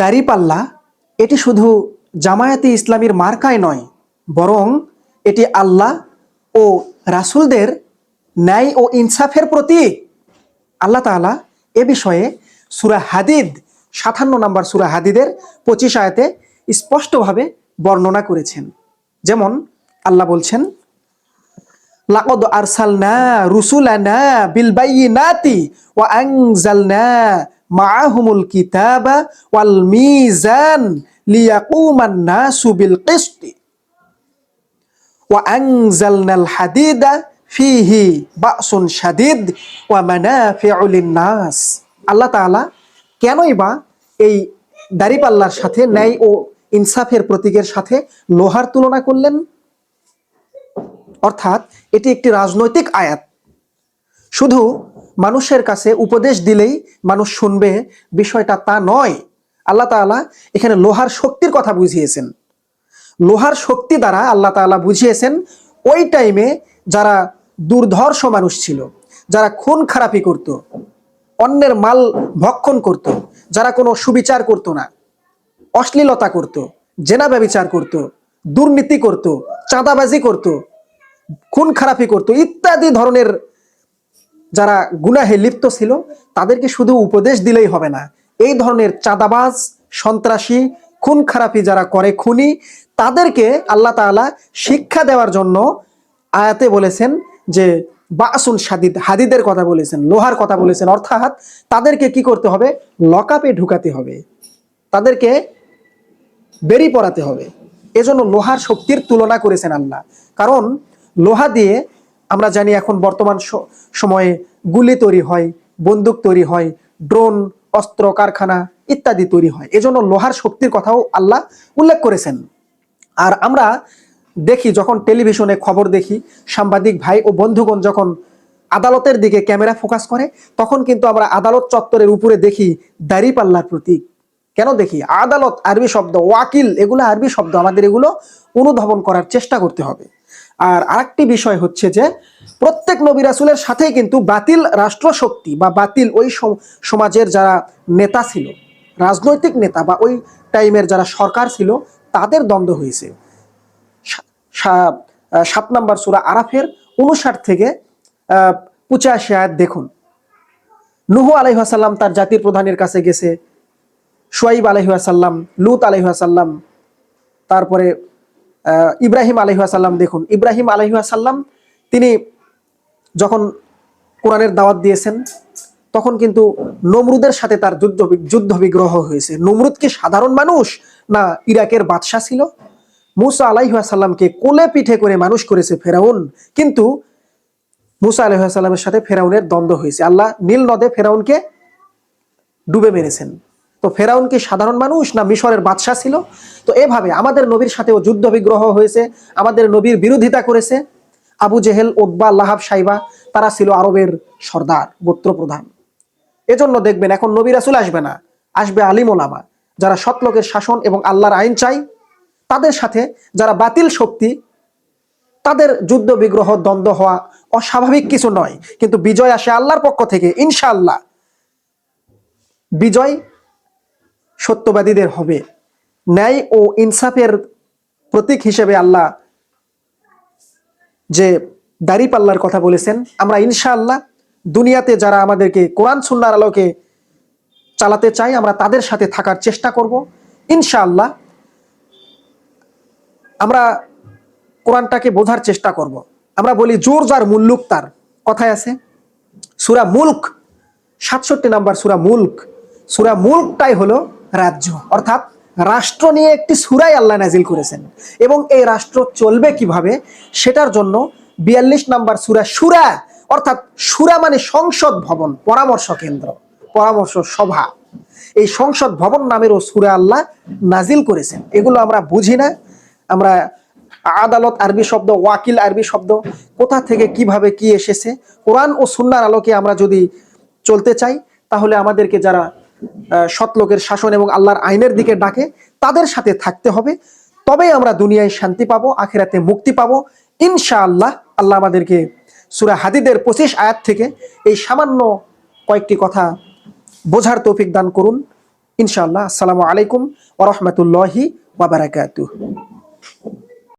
দাড়িপাল্লা, এটি শুধু জামায়াতে ইসলামীর মার্কায় নয়, বরং এটি আল্লাহ ও রাসূলদের ন্যায় ও ইনসাফের প্রতীক। আল্লাহ তাআলা এ বিষয়ে সুরা হাদিদ, সাতান্ন নম্বর সুরা হাদিদের পঁচিশ আয়াতে স্পষ্টভাবে বর্ণনা করেছেন। যেমন আল্লাহ বলছেন, লাকদ আরসালনা রুসুলানা বিল বাইয়িনাতি ওয়া আনজালনা মাআহুমুল কিতাবা ওয়াল মিজান লিয়াকুমান নাসু বিল কিসতি। ওয়া আনজালনাল হাদিদা ফিহি বাসুন শাদিদ ওয়া মানাফিউ লিন-নাস। আল্লাহ তাআলা কেনই বা এই দাড়িপাল্লার সাথে ন্যায় ও ইনসাফের প্রতীকের সাথে লোহার তুলনা করলেন? অর্থাৎ এটি একটি রাজনৈতিক আয়াত। শুধু মানুষের কাছে উপদেশ দিলেই মানুষ শুনবে, বিষয়টা তা নয়। আল্লাহ তাআলা এখানে লোহার শক্তির কথা বুঝিয়েছেন। লোহার শক্তি দ্বারা আল্লাহ তাআলা বুঝিয়েছেন, ওই টাইমে যারা দুর্ধর্ষ মানুষ ছিল, যারা খুন খারাপি করত, অন্যের মাল ভক্ষণ করত, যারা কোনো সুবিচার করত না, অশ্লীলতা করত, জেনা ব্যবিচার করত, দুর্নীতি করত, চাঁদাবাজি করত, খুন খারাপি করত, ইত্যাদি ধরনের যারা গুনাহে লিপ্ত ছিল, তাদেরকে শুধু উপদেশ দিলেই হবে না। এই ধরনের চাঁদাবাজ, সন্ত্রাসী খুন খারাপি যারা করে খুনি, তাদেরকে আল্লাহ তাআলা শিক্ষা দেওয়ার জন্য আয়াতে বলেছেন যে, বাসুন সাদিদ, হাদিদের কথা বলেছেন, লোহার কথা বলেছেন। অর্থাৎ তাদেরকে কি করতে হবে? লকাপে ঢুকাতে হবে। তাদেরকে বেরি পড়াতে হবে। এজন্য লোহার শক্তির তুলনা করেছেন আল্লাহ। কারণ লোহা দিয়ে আমরা জানি এখন বর্তমান সময়ে গুলি তৈরি হয়, বন্দুক তৈরি হয়, ড্রোন, অস্ত্র, কারখানা ইত্যাদি তৈরি হয়। এজন্য লোহার শক্তির কথাও আল্লাহ উল্লেখ করেছেন। আর আমরা দেখি, যখন টেলিভিশনে খবর দেখি, সাংবাদিক ভাই ও বন্ধুগণ যখন আদালতের দিকে ক্যামেরা ফোকাস করে, তখন কিন্তু আমরা আদালত চত্বরের উপরে দেখি দাড়িপাল্লার প্রতীক। কেন দেখি? আদালত আরবি শব্দ, ওয়াকিল, এগুলো আরবি শব্দ। আমাদের এগুলো অনুধাবন করার চেষ্টা করতে হবে। আর আরেকটি বিষয় হচ্ছে যে, প্রত্যেক নবী রাসুলের সাথেই কিন্তু বাতিল রাষ্ট্রশক্তি বা বাতিল ওই সম- সমাজের যারা নেতা ছিল, রাজনৈতিক নেতা বা ওই টাইমের যারা সরকার ছিল, তাদের দ্বন্দ্ব হয়েছে। সাত নম্বর সুরা আরাফের উনষাট থেকে পঁচাশি আয়াত দেখুন। নুহু আলাইহাসাল্লাম তার জাতির প্রধানের কাছে গেছে সোয়াইব আলহিহাসাল্লাম লুত আলহিহাসাল্লাম তারপরে ইব্রাহিম আলহিহাসাল্লাম দেখুন। ইব্রাহিম আলহিহাসাল্লাম তিনি যখন কোরআনের দাওয়াত দিয়েছেন, তখন কিন্তু নমরুদের সাথে তার যুদ্ধ যুদ্ধ বিগ্রহ হয়েছে। নমরুদ কি সাধারণ মানুষ না ইরাকের বাদশাহ ছিল? মুসা আলাইহাসাল্লামকে কোলে পিঠে করে মানুষ করেছে ফেরাউন। কিন্তু মুসা আলাইহাসাল্লামের সাথে ফেরাউনের দ্বন্দ্ব হয়েছে। আল্লাহ নীল নদে ফেরাউনকে ডুবে মেরেছেন। তো ফেরাউন কি সাধারণ মানুষ না মিশরের বাদশাহ ছিল? তো এভাবে আমাদের নবীর সাথেও যুদ্ধ বিগ্রহ হয়েছে, আমাদের নবীর বিরোধিতা করেছে। আবু জেহেল ওদ্বা লাহাব, সাইবা, তারা ছিল আরবের সর্দার গোত্র প্রধান এজন্য দেখবেন এখন নবী রাসুল আসবে না, আসবে আলিম ওলামা, যারা সৎলোকের শাসন এবং আল্লাহর আইন চাই তাদের সাথে যারা বাতিল শক্তি, তাদের যুদ্ধ বিগ্রহ দ্বন্দ্ব হওয়া অস্বাভাবিক কিছু নয়। কিন্তু বিজয় আসে আল্লাহর পক্ষ থেকে, ইনশাআল্লাহ। বিজয় সত্যবাদীদের হবে। ন্যায় ও ইনসাফের প্রতীক হিসেবে আল্লাহ যে দাড়িপাল্লার কথা বলেছেন, আমরা ইনশাআল্লাহ দুনিয়াতে যারা আমাদেরকে কোরআন সুন্নার আলোকে চালাতে চাই, আমরা তাদের সাথে থাকার চেষ্টা করব। ইনশাআল্লাহ আমরা কোরআনটাকে বোঝার চেষ্টা করব। আমরা বলি জোর যার মুল্লুক তার। কথায় আছে, সুরা মুল্ক, সাতষট্টি নাম্বার সুরা মুল্ক। সুরা মুল্কটাই হলো রাজ্য। অর্থাৎ রাষ্ট্র নিয়ে একটি সুরাই আল্লাহ নাজিল করেছেন। এবং এই রাষ্ট্র চলবে কীভাবে, সেটার জন্য বিয়াল্লিশ নাম্বার সুরা সুরা, অর্থাৎ সুরা মানে সংসদ ভবন, পরামর্শ কেন্দ্র, পরামর্শ সভা। এই সংসদ ভবন নামেরও সুরা আল্লাহ নাজিল করেছেন। এগুলো আমরা বুঝি না। আমরা আদালত আরবি শব্দ, ওয়াকিল আরবি শব্দ, কোথা থেকে কীভাবে কি এসেছে, কোরআন ও সুন্নার আলোকে আমরা যদি চলতে চাই, তাহলে আমাদেরকে যারা সৎলোকের শাসন এবং আল্লাহর আইনের দিকে ডাকে, তাদের সাথে থাকতে হবে। তবেই আমরা দুনিয়ায় শান্তি পাবো, আখেরাতে মুক্তি পাবো। ইনশাআল্লাহ আল্লাহ আল্লাহ আমাদেরকে সুরা হাদিদের পঁচিশ আয়াত থেকে এই সামান্য কয়েকটি কথা বোঝার তৌফিক দান করুন। ইনশাআল্লাহ। আসসালামু আলাইকুম ওরহমতুল্লাহি ওয়াবারাকাতুহ